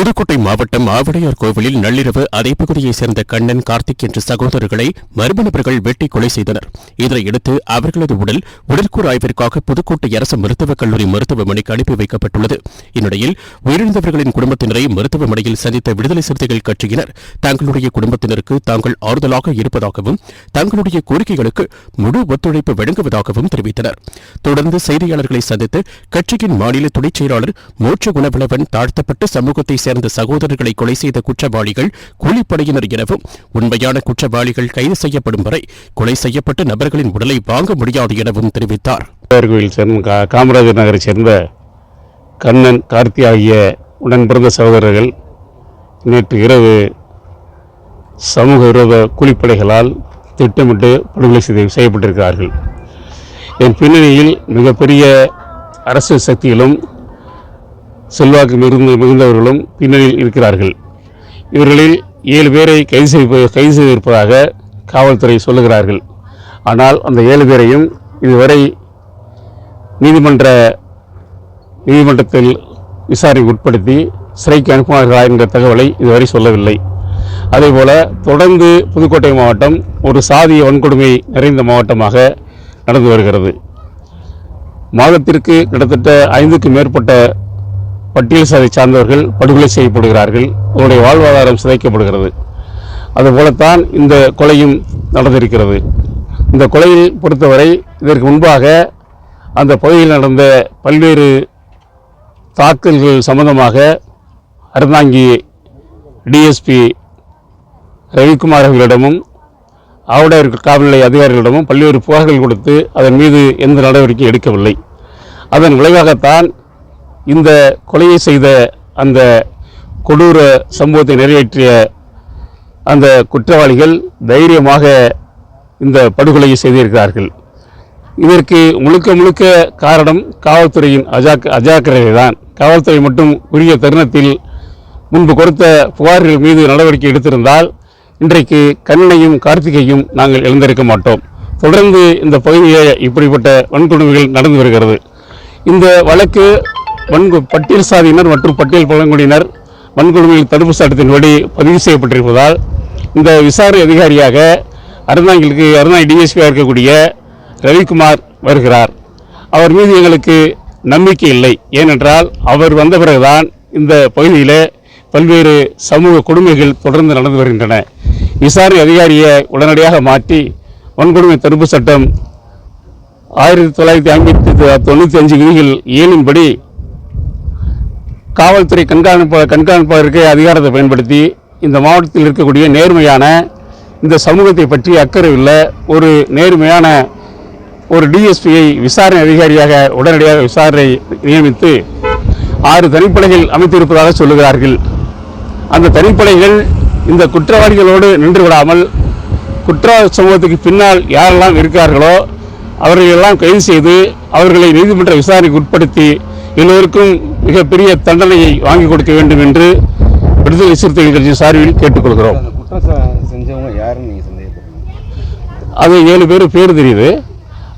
புதுக்கோட்டை மாவட்டம் ஆவடையார் கோவிலில் நள்ளிரவு அதே பகுதியைச் சேர்ந்த கண்ணன் கார்த்திக் என்ற சகோதரர்களை மர்ம நபர்கள் வெட்டி கொலை செய்தனர். இதனையடுத்து அவர்களது உடல் உடற்கூறு ஆய்விற்காக புதுக்கோட்டை அரசு மருத்துவக் கல்லூரி மருத்துவமனைக்கு அனுப்பி வைக்கப்பட்டுள்ளது. இந்நிலையில் உயிரிழந்தவர்களின் குடும்பத்தினரை மருத்துவமனையில் சந்தித்த விடுதலை சிறுத்தைகள் கட்சியினர் தங்களுடைய குடும்பத்தினருக்கு தாங்கள் ஆறுதலாக இருப்பதாகவும் தங்களுடைய கோரிக்கைகளுக்கு முழு ஒத்துழைப்பு வழங்குவதாகவும் தெரிவித்தனர். தொடர்ந்து செய்தியாளர்களை சந்தித்து கட்சியின் மாநில துணைச் செயலாளர் மோட்ச குணவளவன் தாழ்த்தப்பட்ட சமூகத்தை சேர்ந்த சகோதரர்களை கொலை செய்த குற்றவாளிகள் கூலிப்படையினர் எனவும் உண்மையான குற்றவாளிகள் கைது செய்யப்படும் வரை கொலை செய்யப்பட்ட நபர்களின் உடலை வாங்க முடியாது எனவும் தெரிவித்தார். காமராஜர் நகரை சேர்ந்த கண்ணன் கார்த்தி ஆகிய உடன் பிறந்த சகோதரர்கள் நேற்று இரவு சமூக விரோத கூலிப்படைகளால் திட்டமிட்டு படுகொலை செய்து செய்யப்பட்டிருக்கிறார்கள். என் பின்னணியில் மிகப்பெரிய அரசு சக்திகளும் செல்வாக்கு மிகுந்த மிகுந்தவர்களும் பின்னணியில் இருக்கிறார்கள். இவர்களில் ஏழு பேரை கைது செய்ய கைது செய்திருப்பதாக காவல்துறை சொல்லுகிறார்கள். ஆனால் அந்த ஏழு பேரையும் இதுவரை நீதிமன்ற நீதிமன்றத்தில் விசாரணைக்கு உட்படுத்தி சிறைக்கு அனுப்புவார்களா என்ற தகவலை இதுவரை சொல்லவில்லை. அதேபோல தொடர்ந்து புதுக்கோட்டை மாவட்டம் ஒரு சாதிய வன்கொடுமை நிறைந்த மாவட்டமாக நடந்து வருகிறது. மாதத்திற்கு கிட்டத்தட்ட ஐந்துக்கும் மேற்பட்ட பட்டியல் சாதி சார்ந்தவர்கள் படுகொலை செய்யப்படுகிறார்கள். அவருடைய வாழ்வாதாரம் சிதைக்கப்படுகிறது. அதுபோலத்தான் இந்த கொலையும் நடந்திருக்கிறது. இந்த கொலையை பொறுத்தவரை இதற்கு முன்பாக அந்த பகுதியில் நடந்த பல்வேறு தாக்கல்கள் சம்பந்தமாக அருந்தாங்கி டிஎஸ்பி ரவிக்குமார் அவர்களிடமும் அவருடைய காவல்நிலை அதிகாரிகளிடமும் பல்வேறு புகார்கள் கொடுத்து அதன் மீது எந்த நடவடிக்கையும் எடுக்கவில்லை. அதன் விளைவாகத்தான் இந்த கொலையை செய்த அந்த கொடூர சம்பவத்தை நிறைவேற்றிய அந்த குற்றவாளிகள் தைரியமாக இந்த படுகொலையை செய்திருக்கிறார்கள். இதற்கு முழுக்க முழுக்க காரணம் காவல்துறையின் அஜாக் அஜாக்கிரதை தான் காவல்துறை மட்டும் உரிய தருணத்தில் முன்பு கொடுத்த புகார்கள் மீது நடவடிக்கை எடுத்திருந்தால் இன்றைக்கு கண்ணனையும் கார்த்திகையும் நாங்கள் எழுந்திருக்க மாட்டோம். தொடர்ந்து இந்த பகுதியில் இப்படிப்பட்ட வன்கொடுமைகள் நடந்து வருகிறது. இந்த வழக்கு வன்கு பட்டியல் சாதியினர் மற்றும் பட்டியல் பழங்குடியினர் வன்கொடுமை தடுப்பு சட்டத்தின்படி பதிவு செய்யப்பட்டிருப்பதால் இந்த விசாரணை அதிகாரியாக அறந்தாங்கிலுக்கு அறந்தாங்கி டிஎஸ்பியாக இருக்கக்கூடிய ரவிக்குமார் வருகிறார். அவர் மீது எங்களுக்கு நம்பிக்கை இல்லை. ஏனென்றால் அவர் வந்த பிறகுதான் இந்த பகுதியில் பல்வேறு சமூக கொடுமைகள் தொடர்ந்து நடந்து வருகின்றன. விசாரணை அதிகாரியை உடனடியாக மாற்றி வன்கொடுமை தடுப்பு சட்டம் ஆயிரத்தி தொள்ளாயிரத்தி ஐம்பத்தி தொண்ணூற்றி அஞ்சு விதிகள் ஏழின்படி காவல்துறை கண்காணிப்ப கண்காணிப்பதற்கு அதிகாரத்தை பயன்படுத்தி இந்த மாவட்டத்தில் இருக்கக்கூடிய நேர்மையான இந்த சமூகத்தை பற்றி அக்கறை உள்ள ஒரு நேர்மையான ஒரு டிஎஸ்பியை விசாரணை அதிகாரியாக உடனடியாக விசாரணை நியமித்து ஆறு தனிப்படைகள் அமைத்திருப்பதாக சொல்லுகிறார்கள். அந்த தனிப்படைகள் இந்த குற்றவாளிகளோடு நின்று விடாமல் குற்ற சமூகத்துக்கு பின்னால் யாரெல்லாம் இருக்கிறார்களோ அவர்களெல்லாம் கைது செய்து அவர்களை நீதிமன்ற விசாரணைக்கு உட்படுத்தி எல்லோருக்கும் மிகப்பெரிய தண்டனையை வாங்கி கொடுக்க வேண்டும் என்று விடுதலை சிறுத்தைகள் கட்சி சார்பில் கேட்டுக்கொள்கிறோம். அது ஏழு பேர் பேர் தெரியுது.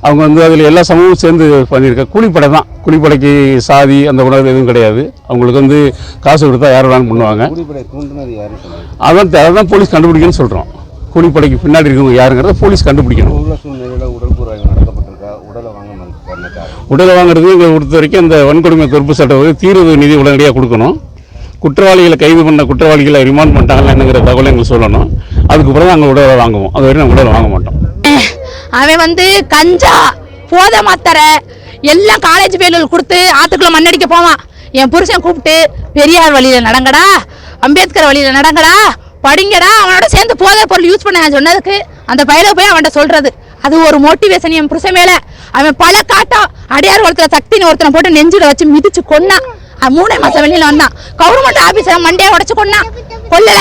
அவங்க வந்து அதில் எல்லா சமூகமும் சேர்ந்து பண்ணியிருக்க கூலிப்படை தான். கூலிப்படைக்கு சாதி அந்த உணர்வு எதுவும் கிடையாது. அவங்களுக்கு வந்து காசு கொடுத்தா யார் வேணாலும் பண்ணுவாங்க. அதான் அதை தான் போலீஸ் கண்டுபிடிக்கணும்னு சொல்கிறோம் கூலிப்படைக்கு பின்னாடி இருக்கவங்க யாருங்கிறத போலீஸ் கண்டுபிடிக்கணும் உள்ள சூழ்நிலையில் உடல் கூறாய்வு நடத்தப்பட்டிருக்கா உடலை வாங்க மறுக்க காரணம் உடலை வாங்குறது இங்கே பொறுத்த வரைக்கும் அந்த வன்கொடுமை தடுப்பு சட்டம் வந்து தீர்வு நிதி உடனடியாக கொடுக்கணும். குற்றவாளிகளை கைது பண்ண குற்றவாளிகளை ரிமாண்ட் பண்ணிட்டாங்களா தகவலை எங்களுக்கு சொல்லணும். அதுக்கப்புறம் தான் நாங்கள் உடலை வாங்குவோம். அது வரைக்கும் நாங்கள் உடலை வாங்க மாட்டோம். அவன் வந்து கஞ்சா போதை மாத்தரை எல்லாம் காலேஜ் பேரில் கொடுத்து ஆத்துக்குள்ள மண்ணடிக்க போவான். என் புருஷன் கூப்பிட்டு பெரியார் வழியில் நடங்கடா அம்பேத்கர் வழியில் நடங்கடா படிங்கடா அவனோட சேர்ந்து போதை பொருள் யூஸ் பண்ண சொன்னதுக்கு அந்த பயிரை போய் அவன்கிட்ட சொல்றது. அது ஒரு மோட்டிவேஷன் என் புருஷன் மேல. அவன் பல காட்டம் அடையார் ஒருத்தர சக்தின்னு ஒருத்தனை போட்டு நெஞ்சில வச்சு மிதிச்சு கொன்னான் அவன் மூணே மாசம் வெளியில வந்தான். கவர்மெண்ட் ஆபீஸ மண்டையை உடச்சு கொன்னான் கொல்லல.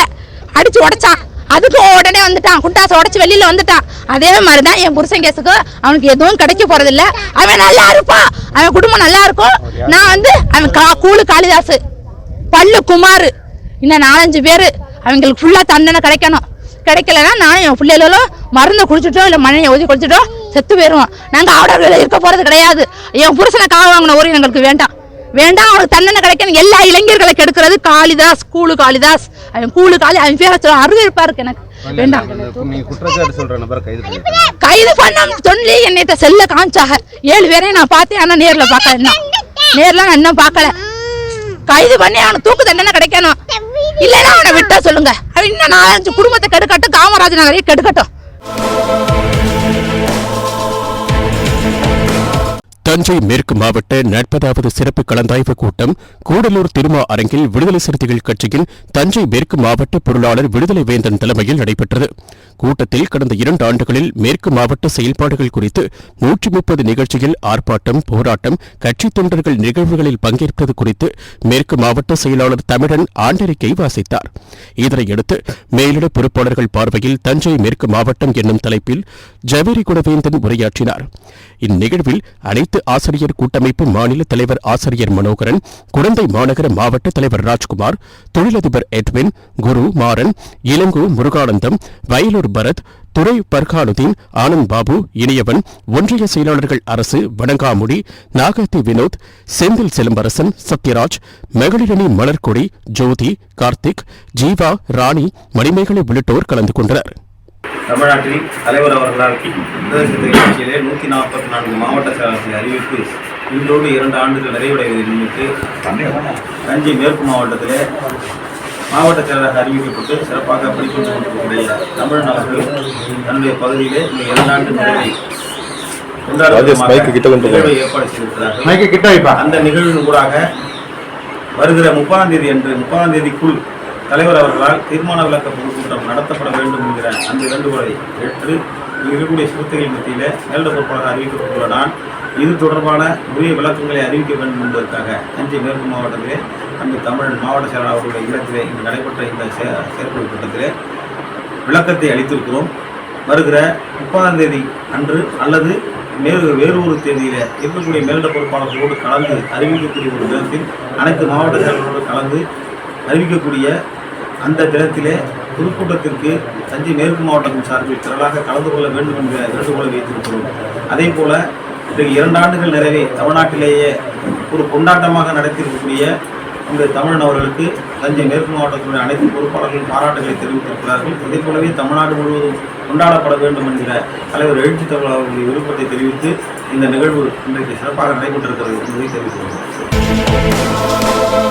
அடிச்சு உடைச்சான். அதுக்கு உடனே வந்துட்டான். குண்டாசை உடச்சு வெளியில வந்துட்டான். அதே மாதிரி தான் என் புருஷன் கேஸுக்கு அவனுக்கு எதுவும் கிடைக்க போறதில்ல. அவன் நல்லா இருப்பான். அவன் குடும்பம் நல்லா இருக்கும். நான் வந்து அவன் கா கூலு காளிதாசு. பல்லு குமார். இன்னும் நாலஞ்சு பேர். அவங்களுக்கு ஃபுல்லாக தண்டனை கிடைக்கணும். கிடைக்கலன்னா நானும் என் பிள்ளைகளும் மருந்தை குடிச்சிட்டோம் இல்லை மழையை ஊதி குடிச்சிட்டோம் செத்து போயிடுவோம் நாங்கள் ஆவடர்களில் இருக்க போகிறது கிடையாது. என் புருஷனை காவ வாங்கின ஒரு எங்களுக்கு வேண்டாம். வேண்டாம் அவனுக்கு தண்டனை கிடைக்கணும். எல்லா இளைஞர்களை கெடுக்கிறது காளிதாஸ் கூலு காளிதாஸ். அவன் கூலு காளி அவன் பேர சொல்ல அருள் இருப்பாருக்கு எனக்கு. வேண்டாம். கைது பண்ணிருக்கீங்க கைது பண்ண சொல்லி என்னை செல்ல காமிச்சாக ஏழு பேரையும் நான் பார்த்தேன் ஆனா நேர்ல பார்க்கல இன்னும். நேர்ல நான் இன்னும் பார்க்கல. கைது பண்ணி அவனுக்கு தூக்கு தண்டனை கிடைக்கணும். இல்லைன்னா அவனை விட்டா சொல்லுங்க. இன்னும் நாலஞ்சு குடும்பத்தை கெடுக்கட்டும் காமராஜ் நகரையும் கெடுக்கட்டும். தஞ்சை மேற்கு மாவட்ட நாற்பதாவது சிறப்பு கலந்தாய்வு கூட்டம் கூடலூர் திருமா அரங்கில் விடுதலை சிறுத்தைகள் கட்சியின் தஞ்சை மேற்கு மாவட்ட பொருளாளர் விடுதலை வேந்தன் தலைமையில் நடைபெற்றது. கூட்டத்தில் கடந்த இரண்டு ஆண்டுகளில் மேற்கு மாவட்ட செயல்பாடுகள் குறித்து நூற்றி முப்பது நிகழ்ச்சியில் ஆர்ப்பாட்டம் போராட்டம் கட்சித் தொண்டர்கள் நிகழ்வுகளில் பங்கேற்பது குறித்து மேற்கு மாவட்ட செயலாளர் தமிழன் ஆண்டறிக்கை வாசித்தார். இதனையடுத்து மேலிட பொறுப்பாளர்கள் பார்வையில் தஞ்சை மேற்கு மாவட்டம் என்னும் தலைப்பில் ஜவேரி குடவேந்தன் உரையாற்றினார். இந்நிகழ்வில் அனைத்து ஆசிரியர் கூட்டமைப்பு மாநில தலைவர் ஆசிரியர் மனோகரன் குழந்தை மாநகர மாவட்ட தலைவர் ராஜ்குமார் தொழிலதிபர் எட்வின் குரு மாறன் இளங்கோ முருகானந்தம் வயலூர் பரத் துறை பர்காலுதீன் ஆனந்த் பாபு இனியவன் ஒன்றிய செயலாளர்கள் அரசு வணங்காமுடி நாகத்தி வினோத் செந்தில் சிலம்பரசன் சத்யராஜ் மகளிரணி மலர்கொடி ஜோதி கார்த்திக் ஜீவா ராணி மணிமேகலை உள்ளிட்டோர் கலந்து கொண்டனர். தமிழ்நாட்டில் தலைவர் அவர்களால் சிறுத்தைகள் கட்சியிலே நூற்றி நாற்பத்தி நான்கு மாவட்ட செயலாளர்கள் அறிவிப்பு இன்றோடு இரண்டு ஆண்டுகள் நிறைவடைவதை முன்னிட்டு தஞ்சை மேற்கு மாவட்டத்திலே மாவட்ட செயலராக அறிவிக்கப்பட்டு சிறப்பாக படித்துக் கொண்டிருக்கக்கூடிய தமிழன் அவர்கள் தன்னுடைய பகுதியிலே இந்த இரண்டு ஆண்டு நிறைவை ஏற்பாடு செய்திருக்கிறார்கள். அந்த நிகழ்வின் ஊடாக வருகிற முப்பதாம் தேதி அன்று முப்பதாம் தேதிக்குள் தலைவர் அவர்களால் தீர்மான விளக்க பொதுக்கூட்டம் நடத்தப்பட வேண்டும் என்கிற அந்த வேண்டுகோளை ஏற்று இருக்கக்கூடிய சிறுத்தைகள் மத்தியில் மேலிட பொறுப்பாளர் அறிவிக்கப்பட்டுள்ள நான் இது தொடர்பான உரிய விளக்கங்களை அறிவிக்க வேண்டும் என்பதற்காக தஞ்சை மேற்கு மாவட்டத்திலே அந்த தமிழ் மாவட்ட செயலாளர் அவர்களுடைய இல்லத்திலே இங்கு நடைபெற்ற இந்த செ- செயற்குழு கூட்டத்திலே விளக்கத்தை அளித்திருக்கிறோம். வருகிற முப்பதாம் தேதி அன்று அல்லது வேறு வேறு ஒரு தேதியில் இருக்கக்கூடிய மேலிட பொறுப்பாளர்களோடு கலந்து அறிவிக்கக்கூடிய ஒரு தினத்தில் அனைத்து மாவட்ட செயலர்களோடு கலந்து அறிவிக்கக்கூடிய அந்த தினத்திலே பொதுக்கூட்டத்திற்கு தஞ்சை மேற்கு மாவட்டம் சார்பில் திரளாக கலந்து கொள்ள வேண்டும் என்ற வேண்டுகோளை வைத்திருக்கிறோம். அதே போல இன்றைக்கு இரண்டு ஆண்டுகள் நிறைவே தமிழ்நாட்டிலேயே ஒரு கொண்டாட்டமாக நடத்தியிருக்கக்கூடிய இந்த தமிழன் அவர்களுக்கு தஞ்சை மேற்கு மாவட்டத்தினுடைய அனைத்து பொறுப்பாளர்களும் பாராட்டுகளை தெரிவித்திருக்கிறார்கள். இதே போலவே தமிழ்நாடு முழுவதும் கொண்டாடப்பட வேண்டும் என்கிற தலைவர் எழுச்சி தமிழ் அவர்களுடைய விருப்பத்தை தெரிவித்து இந்த நிகழ்வு இன்றைக்கு சிறப்பாக நடைபெற்றிருக்கிறது என்பதை தெரிவித்துள்ளோம்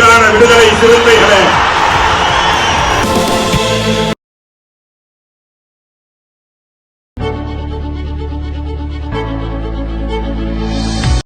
என் விடுதலை சிறுத்தைகளே.